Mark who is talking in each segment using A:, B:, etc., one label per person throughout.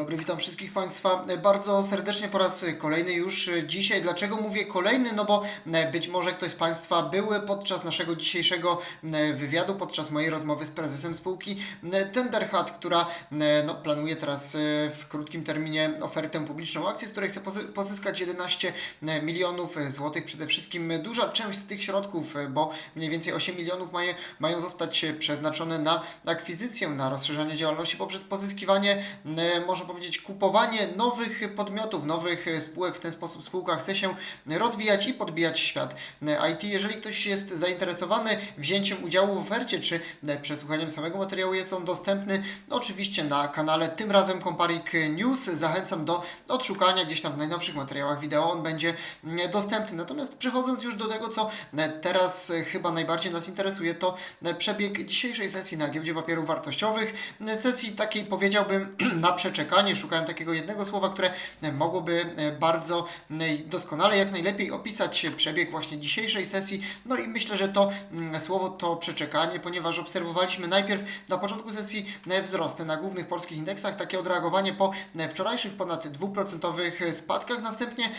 A: dobry, witam wszystkich Państwa bardzo serdecznie po raz kolejny już dzisiaj. Dlaczego mówię kolejny? No bo być może ktoś z Państwa był podczas naszego dzisiejszego wywiadu, podczas mojej rozmowy z prezesem spółki Tenderhat, która no, planuje teraz w krótkim terminie ofertę publiczną akcji, z której chce pozy- pozyskać 11 milionów złotych. Przede wszystkim duża część z tych środków, bo mniej więcej 8 milionów maje, mają zostać przeznaczone na akwizycję, na rozszerzanie działalności poprzez pozyskiwanie, e, można powiedzieć, kupowanie nowych podmiotów, nowych spółek. W ten sposób spółka chce się rozwijać i podbijać świat IT. Jeżeli ktoś jest zainteresowany wzięciem udziału w ofercie, czy przesłuchaniem samego materiału, jest on dostępny oczywiście na kanale, tym razem Comparik News. Zachęcam do odszukania gdzieś tam w najnowszych materiałach wideo, on będzie dostępny. Natomiast przechodząc już do tego, co teraz chyba najbardziej nas interesuje, to przebieg dzisiejszej sesji na giełdzie papierów wartościowych. Sesji takiej powiedziałbym na przeczekanie. Szukałem takiego jednego słowa, które mogłoby e, bardzo e, doskonale, jak najlepiej opisać przebieg właśnie dzisiejszej sesji. No i myślę, że to mm, słowo to przeczekanie, ponieważ obserwowaliśmy najpierw na początku sesji e, wzrosty na głównych polskich indeksach, takie odreagowanie po wczorajszych ponad 2% spadkach. Następnie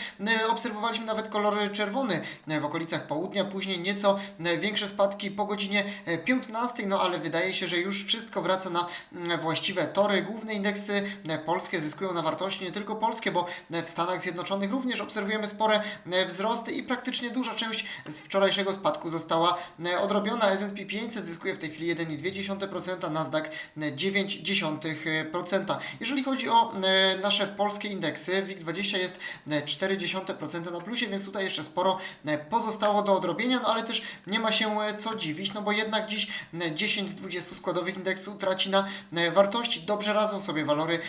A: obserwowaliśmy nawet kolor czerwony w okolicach południa, później nieco większe spadki po godzinie e, 15, no ale wydaje się, że już wszystko wraca na mm, właściwe tory. Główne indeksy e, polskie zyskują na wartości, nie tylko polskie, bo e, w Stanach Zjednoczonych również obserwujemy spore e, wzrosty i praktycznie duża część z wczorajszego spadku została e, odrobiona. S&P 500 zyskuje w tej chwili 1,2%, Nasdaq e, 0,9%. Jeżeli chodzi o e, nasze polskie indeksy, WIG20 jest e, 0,4% na plusie, więc tutaj jeszcze sporo e, pozostało do odrobienia, no ale też nie ma się e, co dziwić, no bo jednak dziś e, 10 z 20 składowych indeksu traci na e, wartości. Dobrze radzą sobie walory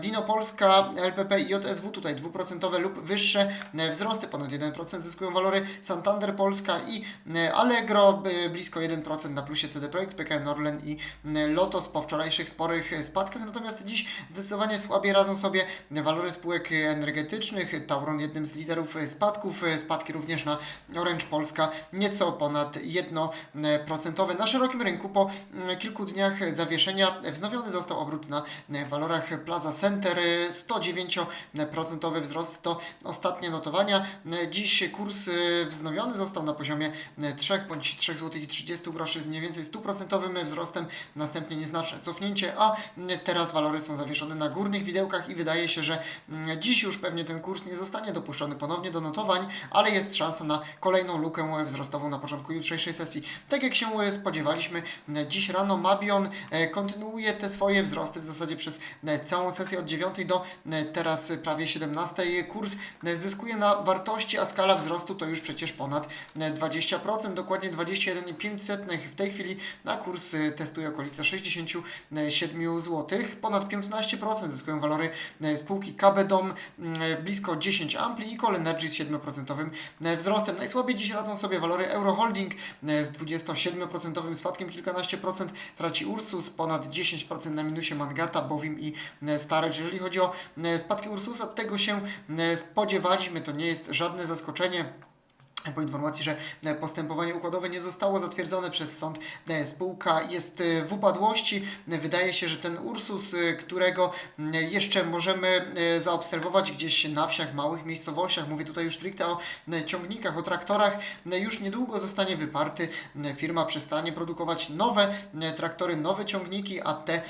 A: Dino Polska, LPP i JSW, tutaj dwuprocentowe lub wyższe e, wzrosty, ponad 1% zyskują walory Santander Polska i e, Allegro, e, blisko 1% na plusie CD Projekt, PKN Orlen i Lotos po wczorajszych sporych spadkach, natomiast dziś zdecydowanie słabiej radzą sobie walory spółek energetycznych, Tauron jednym z liderów spadków, spadki również na Orange Polska nieco ponad 1%. Na szerokim rynku po kilku dniach zawieszenia wznowiony został obrót na walorach Plaza Center, e, 109% wzrost to ostatnie notowania. Dziś kurs e, wznowiony został na poziomie e, 3 bądź 3 zł i 30 groszy z mniej więcej 100% wzrostem, następnie nieznaczne cofnięcie, a mm, teraz walory są zawieszone na górnych widełkach i wydaje się, że dziś już pewnie ten kurs nie zostanie dopuszczony ponownie do notowań, ale jest szansa na kolejną lukę wzrostową na początku jutrzejszej sesji. Tak jak się spodziewaliśmy, dziś rano Mabion kontynuuje te swoje wzrosty w zasadzie przez całą sesję od 9 do e, teraz prawie 17. Kurs e, zyskuje na wartości, a skala wzrostu to już przecież ponad e, 20%, dokładnie 21,5 w tej chwili na kurs e, testuje okolice 67 zł. Ponad 15% zyskują walory e, spółki KB Dom, m, e, blisko 10 Ampli i Call Energy z 7% e, wzrostem. Najsłabiej dziś radzą sobie walory Euroholding e, z 27% spadkiem, kilkanaście procent traci Ursus, ponad 10% na minusie Mangata, Bowim i e, Starage. Jeżeli chodzi o e, spadki Ursusa, tego się e, spodziewaliśmy, to nie jest żadne zaskoczenie po informacji, że postępowanie układowe nie zostało zatwierdzone przez sąd, e, spółka jest e, w upadłości. Wydaje się, że ten Ursus, e, którego jeszcze możemy zaobserwować gdzieś na wsiach, małych miejscowościach, mówię tutaj już stricte o ciągnikach, o traktorach, już niedługo zostanie wyparty. Firma przestanie produkować nowe traktory, nowe ciągniki, a te,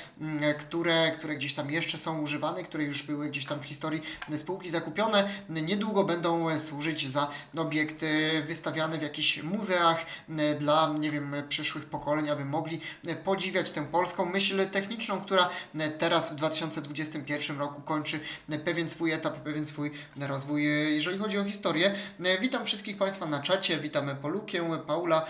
A: które, które gdzieś tam jeszcze są używane, które już były gdzieś tam w historii spółki zakupione, niedługo będą służyć za obiekty wystawiane w jakichś muzeach e, dla, nie wiem, przyszłych pokoleń, aby mogli e, podziwiać tę polską myśl techniczną, która e, teraz w 2021 roku kończy pewien swój etap, pewien swój rozwój, jeżeli chodzi o historię. Witam wszystkich Państwa na czacie, witamy Polukię, Paula,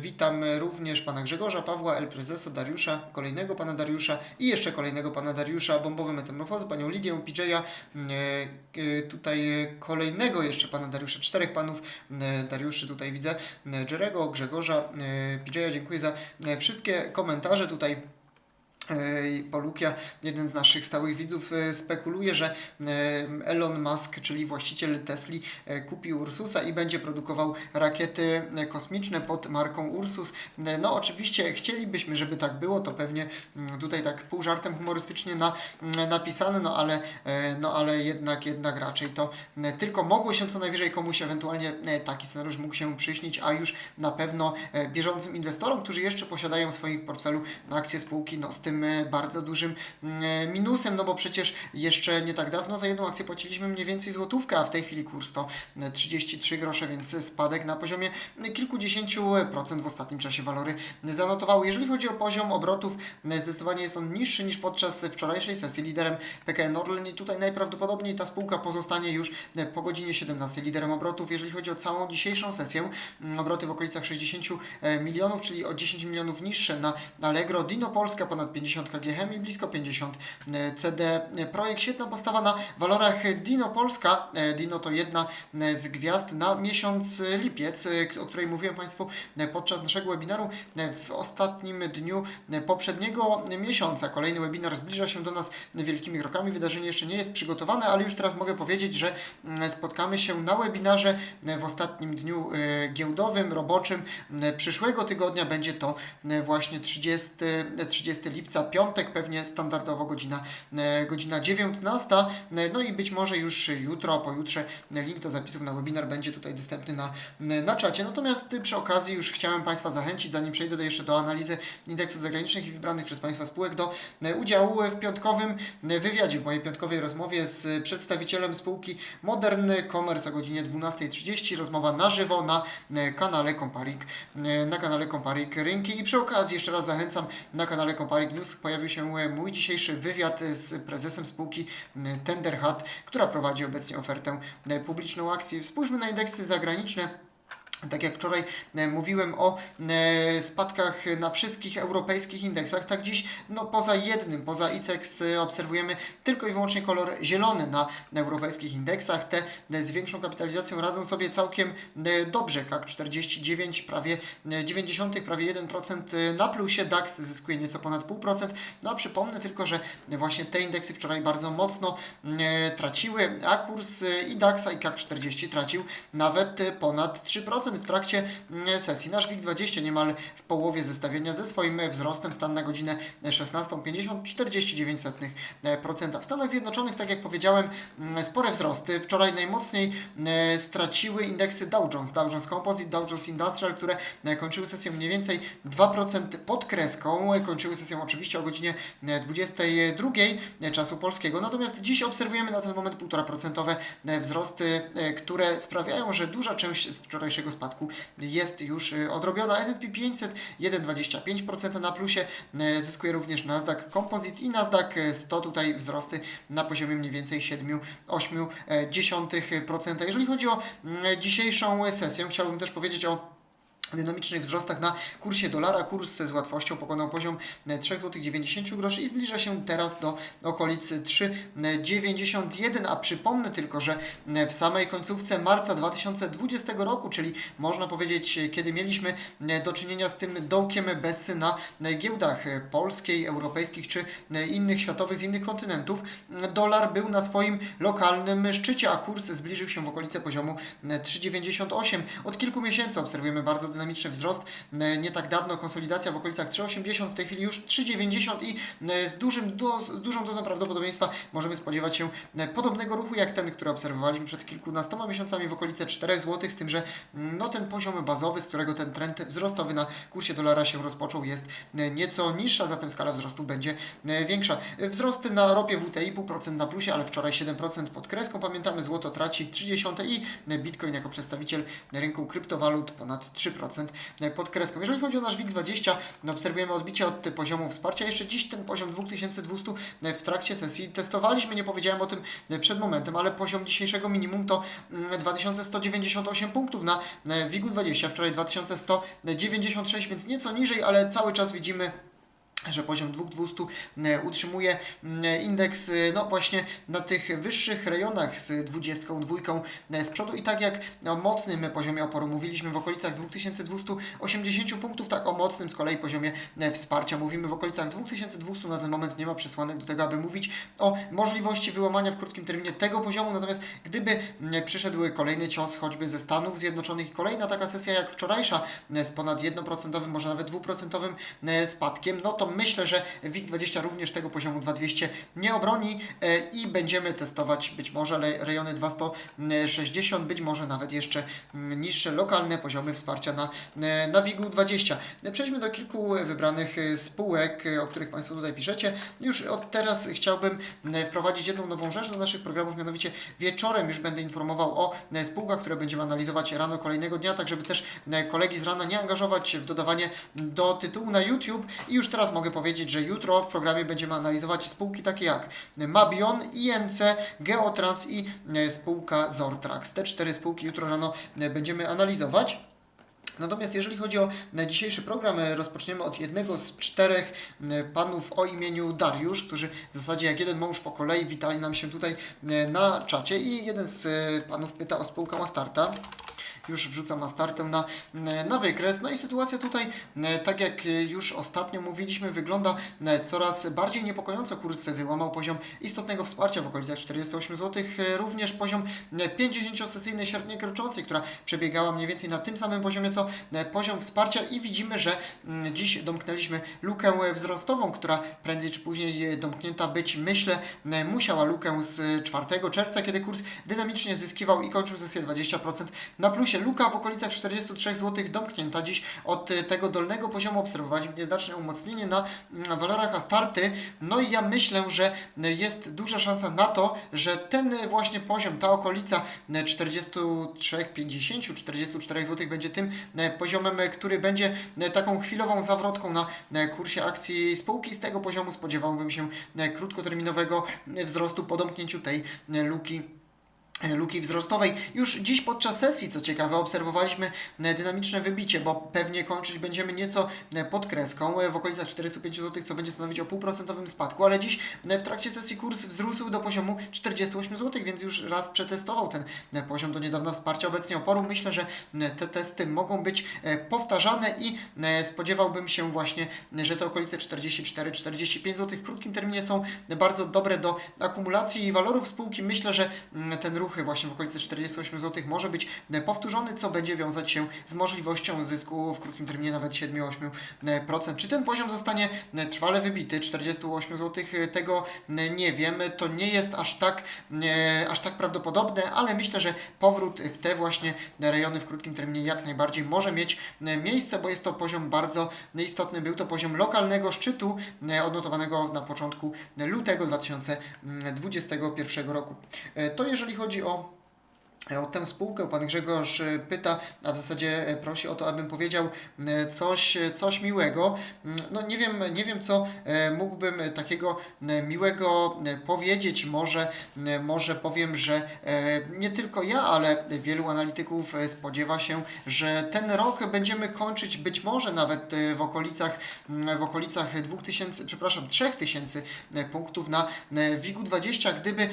A: witam również Pana Grzegorza, Pawła, El Prezesa, Dariusza, kolejnego Pana Dariusza i jeszcze kolejnego Pana Dariusza, Bombowy Metamorfozy, Panią Lidię, PJ'a, tutaj kolejnego jeszcze Pana Dariusza, czterech Panów Dariuszy tutaj widzę, e, Jerego, Grzegorza, e, PJ'a, dziękuję za e, wszystkie komentarze tutaj. E, Polukia, jeden z naszych stałych widzów, e, spekuluje, że e, Elon Musk, czyli właściciel Tesli, e, kupi Ursusa i będzie produkował rakiety kosmiczne pod marką Ursus. No oczywiście chcielibyśmy, żeby tak było, to pewnie mm, tutaj tak pół żartem humorystycznie na, mm, napisane, no ale, no ale jednak, jednak raczej to tylko mogło się co najwyżej komuś ewentualnie taki scenariusz mógł się przyśnić, a już na pewno bieżącym inwestorom, którzy jeszcze posiadają w swoim portfelu akcje spółki, no z tym e, bardzo dużym mm, minusem, no bo przecież jeszcze nie tak dawno za jedną akcję płaciliśmy mniej więcej złotówkę, a w tej chwili kurs to e, 33 grosze, więc spadek na poziomie kilkudziesięciu procent w ostatnim czasie walory zanotowały. Jeżeli chodzi o poziom obrotów, e, zdecydowanie jest on niższy niż podczas wczorajszej sesji. Liderem PKN Orlen i tutaj najprawdopodobniej ta spółka pozostanie już e, po godzinie 17 liderem obrotów. Jeżeli chodzi o całą dzisiejszą sesję, mm, obroty w okolicach 60 e, milionów, czyli o 10 milionów niższe na Allegro, Dino Polska ponad 50 KGHM i blisko 50 e, CD Projekt. Świetna postawa na walorach Dino Polska. E, Dino to jedna e, z gwiazd na miesiąc lipiec, o której mówiłem Państwu podczas naszego webinaru w ostatnim dniu poprzedniego miesiąca. Kolejny webinar zbliża się do nas wielkimi krokami. Wydarzenie jeszcze nie jest przygotowane, ale już teraz mogę powiedzieć, że spotkamy się na webinarze w ostatnim dniu giełdowym, roboczym przyszłego tygodnia. Będzie to właśnie 30, e, 30 lipca, piątek, pewnie standardowo godzina, e, godzina 19. E, No i być może już jutro, pojutrze link do zapisów na webinar będzie tutaj dostępny na, na czacie. Natomiast przy okazji już chciałem Państwa zachęcić, zanim przejdę do jeszcze do analizy indeksów zagranicznych i wybranych przez Państwa spółek, do e, udziału w piątkowym wywiadzie, w mojej piątkowej rozmowie z przedstawicielem spółki Modern Commerce o godzinie 12.30. Rozmowa na żywo na kanale Comparik, e, na kanale Comparik Rynki. I przy okazji jeszcze raz zachęcam, na kanale Comparik News pojawił się mój dzisiejszy wywiad z prezesem spółki e, Tenderhat, która prowadzi obecnie ofertę e, publiczną akcji. Spójrzmy na indeksy zagraniczne. Tak jak wczoraj e, mówiłem o e, spadkach na wszystkich europejskich indeksach, tak dziś no, poza jednym, poza ICEX e, obserwujemy tylko i wyłącznie kolor zielony na europejskich indeksach. Te z większą kapitalizacją radzą sobie całkiem dobrze. CAC 49, prawie e, 90, prawie 1% na plusie, DAX zyskuje nieco ponad 0,5%. No a przypomnę tylko, że właśnie te indeksy wczoraj bardzo mocno traciły, a kurs i DAXa i CAC 40 tracił nawet ponad 3% w trakcie mm, sesji. Nasz WIG20 niemal w połowie zestawienia ze swoim e, wzrostem stan na godzinę 16.50 49%. W Stanach Zjednoczonych, tak jak powiedziałem, mm, spore wzrosty. Wczoraj najmocniej e, straciły indeksy Dow Jones, Dow Jones Composite, Dow Jones Industrial, które e, kończyły sesję mniej więcej 2% pod kreską. E, Kończyły sesję oczywiście o godzinie e, 22 e, czasu polskiego. Natomiast dziś obserwujemy na ten moment 1,5% e, wzrosty, e, które sprawiają, że duża część z wczorajszego spadku jest już e, odrobiona. S&P 500 1,25% na plusie, e, zyskuje również Nasdaq Composite i Nasdaq 100 tutaj wzrosty na poziomie mniej więcej 7,8%. Jeżeli chodzi o mm, dzisiejszą sesję, chciałbym też powiedzieć o dynamicznych wzrostach na kursie dolara. Kurs z łatwością pokonał poziom 3,90 zł i zbliża się teraz do okolicy 3,91, a przypomnę tylko, że w samej końcówce marca 2020 roku, czyli można powiedzieć, kiedy mieliśmy do czynienia z tym dołkiem bez na giełdach polskiej, europejskich czy innych światowych z innych kontynentów, dolar był na swoim lokalnym szczycie, a kurs zbliżył się w okolice poziomu 3,98. Od kilku miesięcy obserwujemy bardzo dynamiczny wzrost. E, Nie tak dawno konsolidacja w okolicach 3,80, w tej chwili już 3,90 i e, z, dużym, do, z dużą dozą prawdopodobieństwa możemy spodziewać się e, podobnego ruchu jak ten, który obserwowaliśmy przed kilkunastoma miesiącami w okolice 4 zł, z tym, że mm, no, ten poziom bazowy, z którego ten trend wzrostowy na kursie dolara się rozpoczął, jest nieco niższa, zatem skala wzrostów będzie większa. Wzrosty na ropie WTI 0,5% na plusie, ale wczoraj 7% pod kreską. Pamiętamy, złoto traci 30 i Bitcoin jako przedstawiciel rynku kryptowalut ponad 3% pod kreską. Jeżeli chodzi o nasz WIG20, no obserwujemy odbicie od poziomu wsparcia. Jeszcze dziś ten poziom 2200 w trakcie sesji testowaliśmy, nie powiedziałem o tym przed momentem, ale poziom dzisiejszego minimum to mm, 2198 punktów na WIG20, wczoraj 2196, więc nieco niżej, ale cały czas widzimy że poziom 2200 e, utrzymuje mm, indeks e, no właśnie na tych wyższych rejonach z 22 e, z przodu. I tak jak o mocnym poziomie oporu mówiliśmy w okolicach 2280 punktów, tak o mocnym z kolei poziomie e, wsparcia mówimy w okolicach 2200 na ten moment nie ma przesłanek do tego, aby mówić o możliwości wyłamania w krótkim terminie tego poziomu, natomiast gdyby przyszedł kolejny cios choćby ze Stanów Zjednoczonych i kolejna taka sesja jak wczorajsza e, z ponad 1%, może nawet 2% e, spadkiem, no to myślę, że WIG20 również tego poziomu 2200 nie obroni e, i będziemy testować być może rejony 260, być może nawet jeszcze mm, niższe lokalne poziomy wsparcia na, e, na WIG20. E, Przejdźmy do kilku wybranych spółek, o których Państwo tutaj piszecie. Już od teraz chciałbym wprowadzić jedną nową rzecz do naszych programów, mianowicie wieczorem już będę informował o spółkach, które będziemy analizować rano kolejnego dnia, tak żeby też kolegi z rana nie angażować w dodawanie do tytułu na YouTube. I już teraz mogę powiedzieć, że jutro w programie będziemy analizować spółki takie jak Mabion, INC, Geotrans i e, spółka Zortrax. Te cztery spółki jutro rano e, będziemy analizować. Natomiast jeżeli chodzi o e, dzisiejszy program, rozpoczniemy od jednego z czterech panów o imieniu Dariusz, którzy w zasadzie jak jeden mąż po kolei witali nam się tutaj na czacie i jeden z panów pyta o spółkę Mastarta. Już wrzucam na, e, na wykres. No i sytuacja tutaj, e, tak jak e, już ostatnio mówiliśmy, wygląda e, coraz bardziej niepokojąco. Kurs wyłamał poziom istotnego wsparcia w okolicach 48 zł. Również poziom e, 50-sesyjnej średniej kroczącej, która przebiegała mniej więcej na tym samym poziomie co poziom wsparcia i widzimy, że mm, dziś domknęliśmy lukę wzrostową, która prędzej czy później domknięta być, myślę, musiała lukę z 4 czerwca, kiedy kurs dynamicznie zyskiwał i kończył sesję 20% na plusie. Luka w okolicach 43 zł domknięta dziś od e, tego dolnego poziomu obserwowaliśmy nieznaczne umocnienie na mm, walorach Astarty. No i ja myślę, że jest duża szansa na to, że ten właśnie poziom, ta okolica e, 43, 50, 44 zł będzie tym e, poziomem, e, który będzie taką chwilową zawrotką na kursie akcji spółki. Z tego poziomu spodziewałbym się krótkoterminowego wzrostu po domknięciu tej luki luki wzrostowej. Już dziś podczas sesji, co ciekawe, obserwowaliśmy e, dynamiczne wybicie, bo pewnie kończyć będziemy nieco e, pod kreską, e, w okolicach 405 zł, co będzie stanowić o półprocentowym spadku, ale dziś e, w trakcie sesji kurs wzrósł do poziomu 48 zł, więc już raz przetestował ten e, poziom do niedawna wsparcia obecnie oporu. Myślę, że e, te testy mogą być e, powtarzane i e, spodziewałbym się właśnie, e, że te okolice 44-45 zł w krótkim terminie są bardzo dobre do akumulacji walorów spółki. Myślę, że mm, ten ruch właśnie w okolicy 48 zł może być e, powtórzony, co będzie wiązać się z możliwością zysku w krótkim terminie nawet 7-8%. Czy ten poziom zostanie e, trwale wybity, 48 zł, tego e, nie wiem. To nie jest aż tak, aż tak prawdopodobne, ale myślę, że powrót w te właśnie rejony w krótkim terminie jak najbardziej może mieć miejsce, bo jest to poziom bardzo istotny. Był to poziom lokalnego szczytu odnotowanego na początku lutego 2021 roku. To jeżeli chodzi o o tę spółkę pan Grzegorz e, pyta, a w zasadzie e, prosi o to, abym powiedział e, coś, coś miłego. Mm, No nie wiem, nie wiem co mógłbym takiego miłego powiedzieć. Może, może powiem, że nie tylko ja, ale wielu analityków spodziewa się, że ten rok będziemy kończyć być może nawet w okolicach, mm, w okolicach 2000, przepraszam, 3000 e, punktów na e, WIG-20, gdyby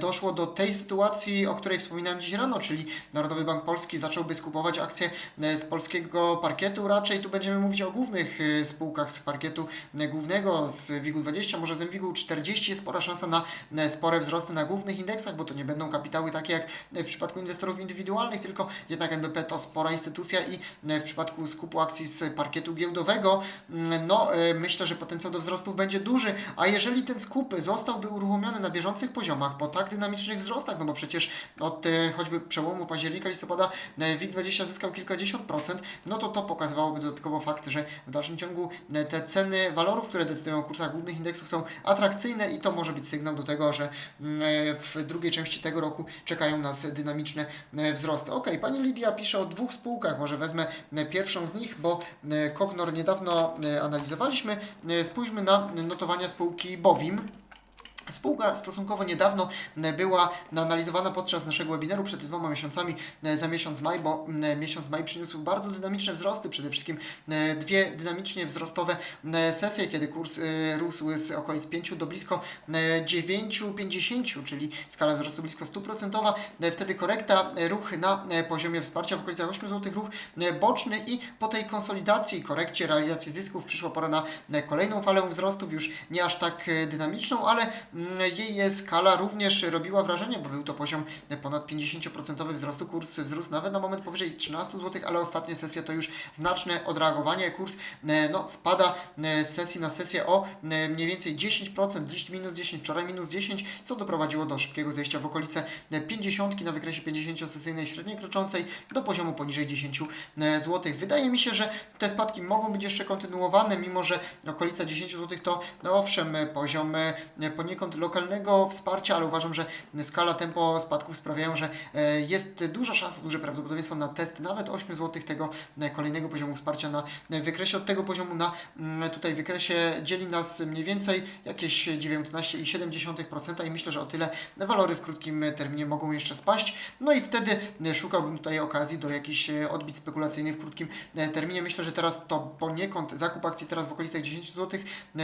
A: doszło do tej sytuacji, o której wspominałem dziś rano, czyli Narodowy Bank Polski zacząłby skupować akcje e, z polskiego parkietu. Raczej tu będziemy mówić o głównych e, spółkach z parkietu e, głównego, z WIG-20, może z MWIG-40 jest spora szansa na spore wzrosty na głównych indeksach, bo to nie będą kapitały takie jak w przypadku inwestorów indywidualnych, tylko jednak NBP to spora instytucja i w przypadku skupu akcji z parkietu giełdowego, mm, no myślę, że potencjał do wzrostów będzie duży, a jeżeli ten skup zostałby uruchomiony na bieżących poziomach, po tak dynamicznych wzrostach, no bo przecież od e, choćby przełomu października, listopada e, WIG20 zyskał kilkadziesiąt procent, no to to pokazywałoby dodatkowo fakt, że w dalszym ciągu e, te ceny walorów, które decydują o kursach głównych indeksów są atrakcyjne i to może być sygnał do tego, że mm, e, w drugiej części tego roku czekają nas dynamiczne wzrosty. Ok, pani Lidia pisze o dwóch spółkach, może wezmę pierwszą z nich, bo Kognor niedawno analizowaliśmy. Spójrzmy na notowania spółki Bowim. Spółka stosunkowo niedawno była analizowana podczas naszego webinaru przed dwoma miesiącami za miesiąc maj, bo miesiąc maj przyniósł bardzo dynamiczne wzrosty, przede wszystkim dwie dynamicznie wzrostowe sesje, kiedy kurs e, rósł z okolic 5 do blisko e, 9,50, czyli skala wzrostu blisko 100%. E, Wtedy korekta, e, ruch na poziomie wsparcia w okolicach 8 zł, ruch boczny i po tej konsolidacji, korekcie, realizacji zysków przyszła pora na kolejną falę wzrostów, już nie aż tak dynamiczną, ale jej skala również robiła wrażenie, bo był to poziom ponad 50% wzrostu. Kurs wzrósł nawet na moment powyżej 13 zł, ale ostatnie sesje to już znaczne odreagowanie. Kurs e, no, spada e, z sesji na sesję o e, mniej więcej 10%, dziś minus 10, wczoraj minus 10, co doprowadziło do szybkiego zejścia w okolice e, 50 na wykresie 50-sesyjnej średniej kroczącej do poziomu poniżej 10 zł. Wydaje mi się, że te spadki mogą być jeszcze kontynuowane, mimo że okolica 10 zł to no owszem poziom e, poniekąd lokalnego wsparcia, ale uważam, że skala tempo spadków sprawiają, że e, jest duża szansa, duże prawdopodobieństwo na test nawet 8 zł tego e, kolejnego poziomu wsparcia na e, wykresie. Od tego poziomu na mm, tutaj wykresie dzieli nas mniej więcej jakieś 19,7% i myślę, że o tyle walory w krótkim terminie mogą jeszcze spaść. No i wtedy szukałbym tutaj okazji do jakichś odbić spekulacyjnych w krótkim terminie. Myślę, że teraz to poniekąd zakup akcji teraz w okolicach 10 zł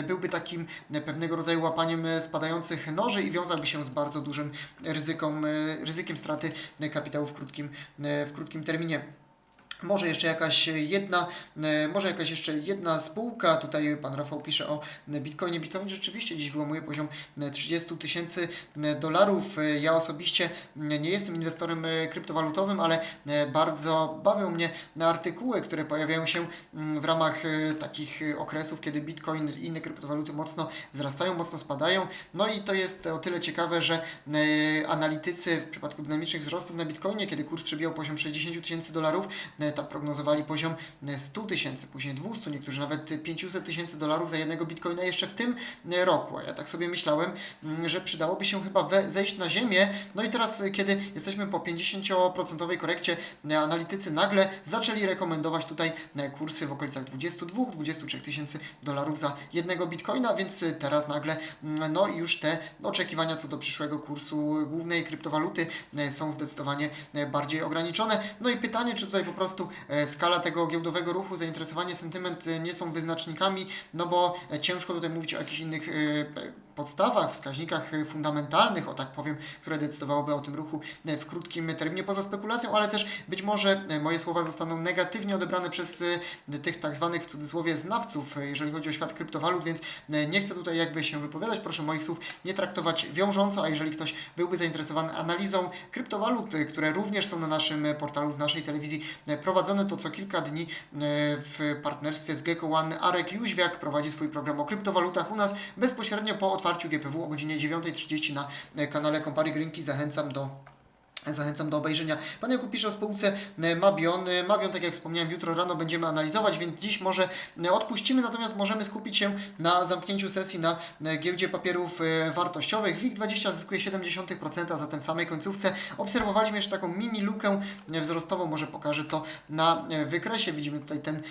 A: byłby takim pewnego rodzaju łapaniem e, spadających noży i wiązałby się z bardzo dużym ryzyką, e, ryzykiem straty kapitału w krótkim, e, w krótkim terminie. Może jeszcze jakaś jedna, e, może jakaś jeszcze jedna spółka, tutaj pan Rafał pisze o Bitcoinie. Bitcoin rzeczywiście dziś wyłamuje poziom e, 30 tysięcy e, dolarów. E, Ja osobiście e, nie jestem inwestorem e, kryptowalutowym, ale e, bardzo bawią mnie artykuły, które pojawiają się mm, w ramach e, takich e, okresów, kiedy Bitcoin i inne kryptowaluty mocno wzrastają, mocno spadają. No i to jest o tyle ciekawe, że e, analitycy w przypadku dynamicznych wzrostów na Bitcoinie, kiedy kurs przebijał poziom 60 tysięcy dolarów, e, tam prognozowali poziom e, 100 tysięcy, później 200, niektórzy nawet 500 tysięcy dolarów za jednego Bitcoina jeszcze w tym roku. A ja tak sobie myślałem, mm, że przydałoby się chyba zejść na ziemię. No i teraz, kiedy jesteśmy po 50% korekcie, e, analitycy nagle zaczęli rekomendować tutaj e, kursy w okolicach 22-23 tysięcy dolarów za jednego Bitcoina, więc e, teraz nagle mm, no już te oczekiwania co do przyszłego kursu głównej kryptowaluty są zdecydowanie bardziej ograniczone. No i pytanie, czy tutaj po prostu e, skala tego giełdowego ruchu, zainteresowanie, sentyment e, nie są wyznacznikami, no bo e, ciężko tutaj mówić o jakichś innych podstawach, wskaźnikach e, fundamentalnych, o tak powiem, które decydowałyby o tym ruchu e, w krótkim terminie poza spekulacją, ale też być może e, moje słowa zostaną negatywnie odebrane przez tych tak zwanych w cudzysłowie znawców, jeżeli chodzi o świat kryptowalut, więc nie chcę tutaj jakby się wypowiadać, proszę moich słów nie traktować wiążąco, a jeżeli ktoś byłby zainteresowany analizą kryptowalut, które również są na naszym portalu, w naszej telewizji prowadzone, to co kilka dni w partnerstwie z Gecko One Arek Jóźwiak prowadzi swój program o kryptowalutach u nas bezpośrednio po otwarciu GPW o godzinie 9.30 na e, kanale Kompary Grinki. Zachęcam do Zachęcam do obejrzenia. Pan Jakub pisze o spółce e, Mabion. E, Mabion, tak jak wspomniałem, jutro rano będziemy analizować, więc dziś może e, odpuścimy, natomiast możemy skupić się na zamknięciu sesji na giełdzie papierów wartościowych. WIG20 zyskuje 0,7%, a zatem w samej końcówce obserwowaliśmy jeszcze taką mini lukę wzrostową, może pokażę to na wykresie. Widzimy tutaj ten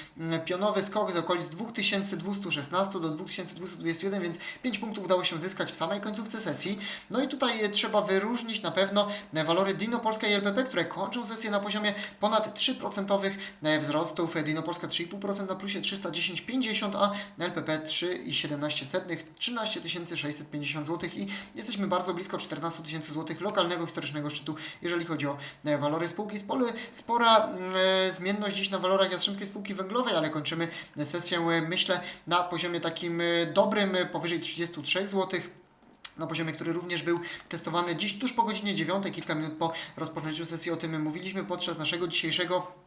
A: pionowy skok z okolic 2216 do 2221, więc 5 punktów udało się zyskać w samej końcówce sesji. No i tutaj trzeba wyróżnić na pewno walory Dino Polska i LPP, które kończą sesję na poziomie ponad 3% e, wzrostów. E, Dino Polska 3,5% na plusie 310,50, a LPP 3,17, 13 650 zł i jesteśmy bardzo blisko 14 tysięcy złotych lokalnego historycznego szczytu, jeżeli chodzi o e, walory spółki. Spory, spora mm, e, zmienność dziś na walorach Jastrzębskiej Spółki Węglowej, ale kończymy sesję, myślę, na poziomie takim dobrym, powyżej 33 złotych na poziomie, który również był testowany dziś tuż po godzinie 9, kilka minut po rozpoczęciu sesji. O tym mówiliśmy podczas naszego dzisiejszego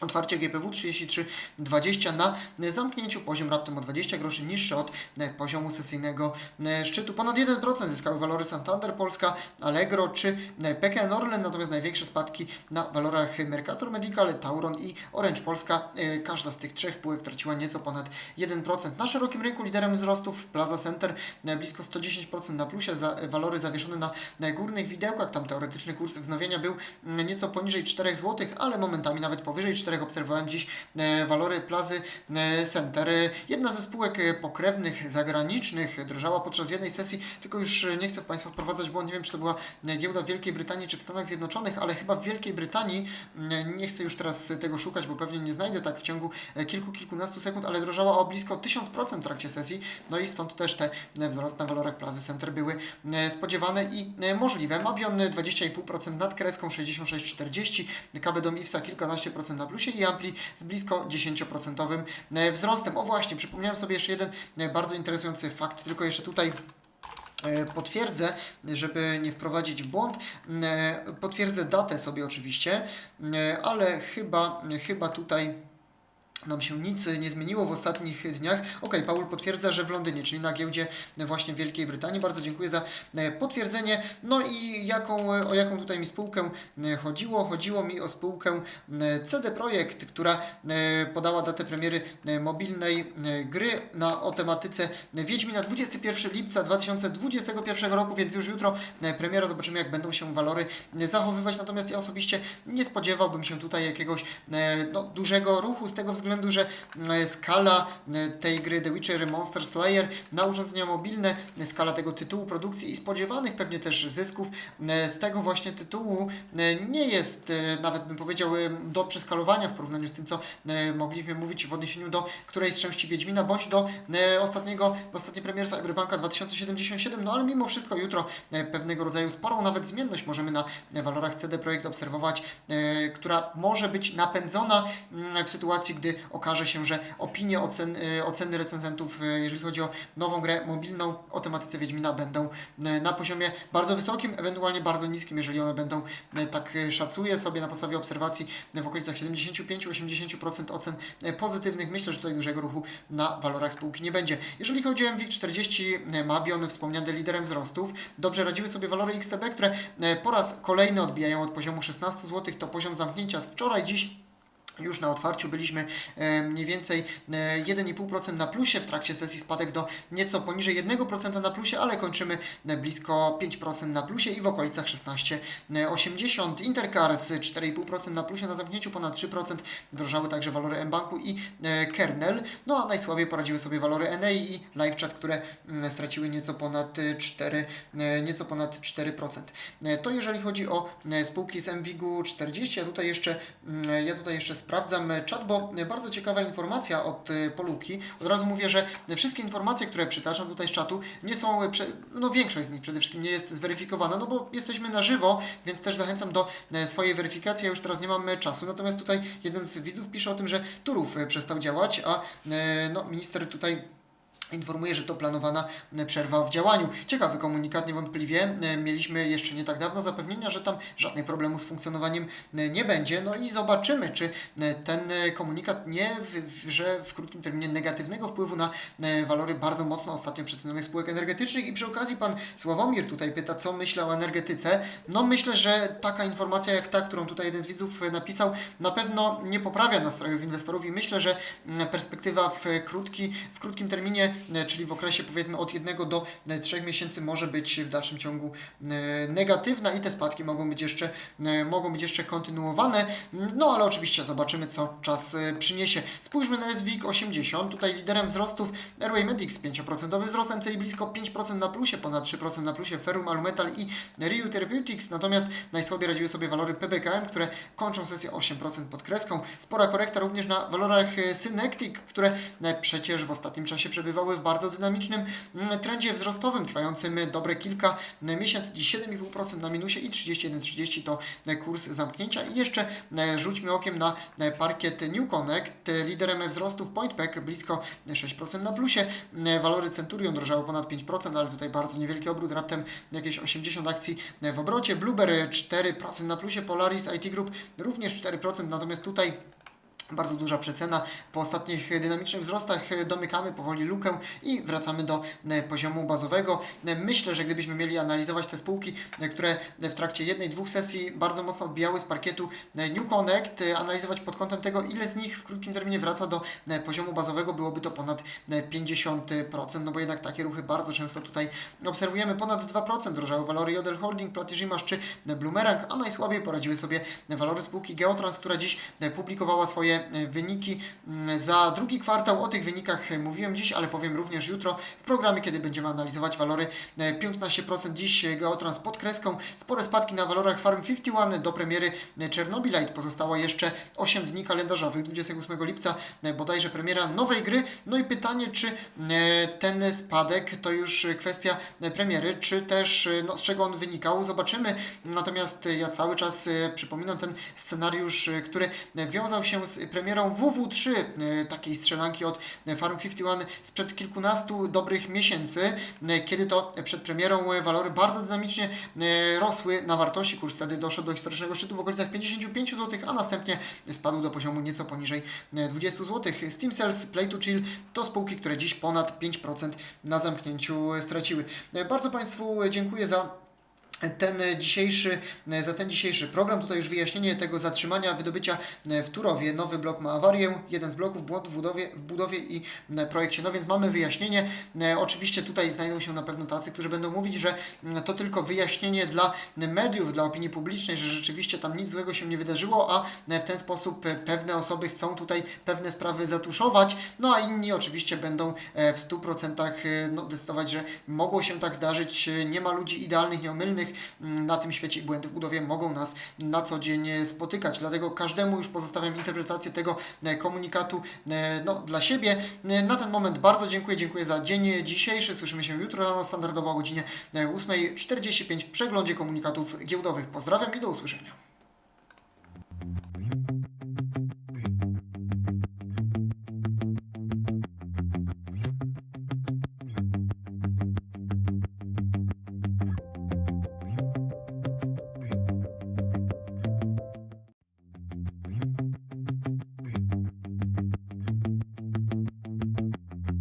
A: Otwarcie GPW 33,20 na zamknięciu poziom raptem o 20 groszy niższy od e, poziomu sesyjnego e, szczytu. Ponad 1% zyskały walory Santander Polska, Allegro czy e, PKN Orlen, natomiast największe spadki na walorach Mercator Medical, Tauron i Orange Polska. Każda z tych trzech spółek traciła nieco ponad 1%. Na szerokim rynku liderem wzrostów Plaza Center blisko 110% na plusie, za, walory zawieszone na górnych widełkach. Tam teoretyczny kurs wznowienia był nieco poniżej 4 zł, ale momentami nawet powyżej 4 4 obserwowałem dziś e, walory plazy e, Center. Jedna ze spółek e, pokrewnych zagranicznych drożała podczas jednej sesji, tylko już nie chcę Państwa wprowadzać, bo nie wiem, czy to była giełda w Wielkiej Brytanii, czy w Stanach Zjednoczonych, ale chyba w Wielkiej Brytanii, mm, nie chcę już teraz tego szukać, bo pewnie nie znajdę tak w ciągu kilku, kilkunastu sekund, ale drożała o blisko 1000% w trakcie sesji, no i stąd też te wzrost na walorach plazy Center były spodziewane i możliwe. Mabion e, 20,5% nad kreską 66,40, KB Dom IFSA kilkanaście procent na plusie i Ampli z blisko 10% e, wzrostem. O właśnie, przypomniałem sobie jeszcze jeden e, bardzo interesujący fakt, tylko jeszcze tutaj e, potwierdzę, żeby nie wprowadzić w błąd. Potwierdzę datę sobie oczywiście, ale chyba, chyba tutaj nam się nic nie zmieniło w ostatnich dniach. Ok, Paul potwierdza, że w Londynie, czyli na giełdzie właśnie Wielkiej Brytanii. Bardzo dziękuję za e, potwierdzenie. No i jaką, o jaką tutaj mi spółkę e, chodziło? Chodziło mi o spółkę e, CD Projekt, która e, podała datę premiery e, mobilnej e, gry na, o tematyce Wiedźmina 21 lipca 2021 roku, więc już jutro e, premiera. Zobaczymy, jak będą się walory e, zachowywać. Natomiast ja osobiście nie spodziewałbym się tutaj jakiegoś e, no, dużego ruchu z tego względu, że e, skala e, tej gry The Witcher Monster Slayer na urządzenia mobilne, e, skala tego tytułu produkcji i spodziewanych pewnie też zysków z tego właśnie tytułu nie jest nawet bym powiedział do przeskalowania w porównaniu z tym, co mogliśmy mówić w odniesieniu do którejś z części Wiedźmina, bądź do ostatniego, ostatniej premiery Cyberpunka 2077, no ale mimo wszystko jutro pewnego rodzaju sporą nawet zmienność możemy na walorach CD Projekt obserwować, która może być napędzona mm, w sytuacji, gdy okaże się, że opinie, ocen, e, oceny recenzentów, e, jeżeli chodzi o nową grę mobilną o tematyce Wiedźmina, będą e, na poziomie bardzo wysokim, ewentualnie bardzo niskim, jeżeli one będą, tak szacuję sobie na podstawie obserwacji, w okolicach 75-80% ocen pozytywnych. Myślę, że tutaj dużego ruchu na walorach spółki nie będzie. Jeżeli chodzi o MWIG40 e, Mabion, wspomniany liderem wzrostów, dobrze radziły sobie walory XTB, które po raz kolejny odbijają od poziomu 16 zł, to poziom zamknięcia z wczoraj, dziś już na otwarciu byliśmy e, mniej więcej e, 1,5% na plusie, w trakcie sesji spadek do nieco poniżej 1% na plusie, ale kończymy e, blisko 5% na plusie i w okolicach 16,80. Intercars 4,5% na plusie, na zamknięciu ponad 3% drożały także walory mBanku i e, Kernel. No a najsłabiej poradziły sobie walory NA i LiveChat, które mm, straciły nieco ponad e, 4, e, nieco ponad 4%. E, To jeżeli chodzi o e, spółki z MWIG-u 40, ja tutaj jeszcze, mm, ja tutaj jeszcze sprawdzam czat, bo bardzo ciekawa informacja od e, Poluki. Od razu mówię, że wszystkie informacje, które przytaczam tutaj z czatu, nie są, e, no większość z nich przede wszystkim nie jest zweryfikowana, no bo jesteśmy na żywo, więc też zachęcam do e, swojej weryfikacji. Ja już teraz nie mam e, czasu. Natomiast tutaj jeden z widzów pisze o tym, że Turów e, przestał działać, a e, no, minister tutaj informuje, że to planowana przerwa w działaniu. Ciekawy komunikat, niewątpliwie. Mieliśmy jeszcze nie tak dawno zapewnienia, że tam żadnych problemów z funkcjonowaniem nie będzie. No i zobaczymy, czy ten komunikat nie wywrze w krótkim terminie negatywnego wpływu na walory bardzo mocno ostatnio przecenionych spółek energetycznych. I przy okazji pan Sławomir tutaj pyta, co myślę o energetyce. No myślę, że taka informacja jak ta, którą tutaj jeden z widzów napisał, na pewno nie poprawia nastrojów inwestorów i myślę, że perspektywa w, krótki, w krótkim terminie, czyli w okresie powiedzmy od jednego do e, trzech miesięcy może być w dalszym ciągu e, negatywna i te spadki mogą być jeszcze, e, mogą być jeszcze kontynuowane. No ale oczywiście zobaczymy, co czas e, przyniesie. Spójrzmy na SWIG 80. Tutaj liderem wzrostów Airway Medics 5% wzrost, MCI blisko 5% na plusie, ponad 3% na plusie, Ferrum Alumetal i Ryu Therapeutics. Natomiast najsłabiej radziły sobie walory PBKM, które kończą sesję 8% pod kreską. Spora korekta również na walorach e, Synectic, które e, przecież w ostatnim czasie przebywały w bardzo dynamicznym mm, trendzie wzrostowym, trwającym dobre kilka miesięcy. Dziś 7,5% na minusie i 31,30 to e, kurs zamknięcia. I jeszcze e, rzućmy okiem na e, parkiet New Connect, liderem wzrostów PointPack blisko 6% na plusie. Walory Centurion drożały ponad 5%, ale tutaj bardzo niewielki obrót, raptem jakieś 80 akcji w obrocie. Blueberry 4% na plusie, Polaris IT Group również 4%, natomiast tutaj Bardzo duża przecena. Po ostatnich dynamicznych wzrostach e, domykamy powoli lukę i wracamy do e, poziomu bazowego. E, Myślę, że gdybyśmy mieli analizować te spółki, e, które w trakcie jednej, dwóch sesji bardzo mocno odbijały z parkietu e, New Connect, e, analizować pod kątem tego, ile z nich w krótkim terminie wraca do e, poziomu bazowego, byłoby to ponad e, 50%, no bo jednak takie ruchy bardzo często tutaj obserwujemy. Ponad 2% drożały walory Jodel Holding, Platyżymasz czy Bloomerang, a najsłabiej poradziły sobie walory spółki Geotrans, która dziś e, publikowała swoje e, wyniki mm, za drugi kwartał. O tych wynikach e, mówiłem dziś, ale powiem również jutro w programie, kiedy będziemy analizować walory e, 15% dziś e, Geotrans pod kreską. Spore spadki na walorach Farm 51 do premiery e, Chernobylite. Pozostało jeszcze 8 dni kalendarzowych, 28 lipca e, bodajże premiera nowej gry. No i pytanie, czy e, ten spadek to już kwestia e, premiery, czy też e, no, z czego on wynikał, zobaczymy. Natomiast e, ja cały czas e, przypominam ten scenariusz, e, który e, wiązał się z premierą WW3, e, takiej strzelanki od e, Farm 51 sprzed kilkunastu dobrych miesięcy, e, kiedy to przed premierą walory bardzo dynamicznie rosły na wartości. Kurs wtedy doszedł do historycznego szczytu w okolicach 55 zł, a następnie spadł do poziomu nieco poniżej e, 20 zł. Steam Sales, Play to Chill to spółki, które dziś ponad 5% na zamknięciu straciły. Bardzo Państwu dziękuję za ten dzisiejszy, za ten dzisiejszy program. Tutaj już wyjaśnienie tego zatrzymania wydobycia w Turowie. Nowy blok ma awarię, jeden z bloków błąd w budowie, w budowie i projekcie. No więc mamy wyjaśnienie. Oczywiście tutaj znajdą się na pewno tacy, którzy będą mówić, że to tylko wyjaśnienie dla mediów, dla opinii publicznej, że rzeczywiście tam nic złego się nie wydarzyło, a w ten sposób pewne osoby chcą tutaj pewne sprawy zatuszować, no a inni oczywiście będą w 100% no, decydować, że mogło się tak zdarzyć. Nie ma ludzi idealnych, nieomylnych na tym świecie i błędy w budowie mogą nas na co dzień spotykać. Dlatego każdemu już pozostawiam interpretację tego e, komunikatu e, no, dla siebie. E, Na ten moment bardzo dziękuję. Dziękuję za dzień dzisiejszy. Słyszymy się jutro rano standardowo o godzinie e, 8.45 w przeglądzie komunikatów giełdowych. Pozdrawiam i do usłyszenia.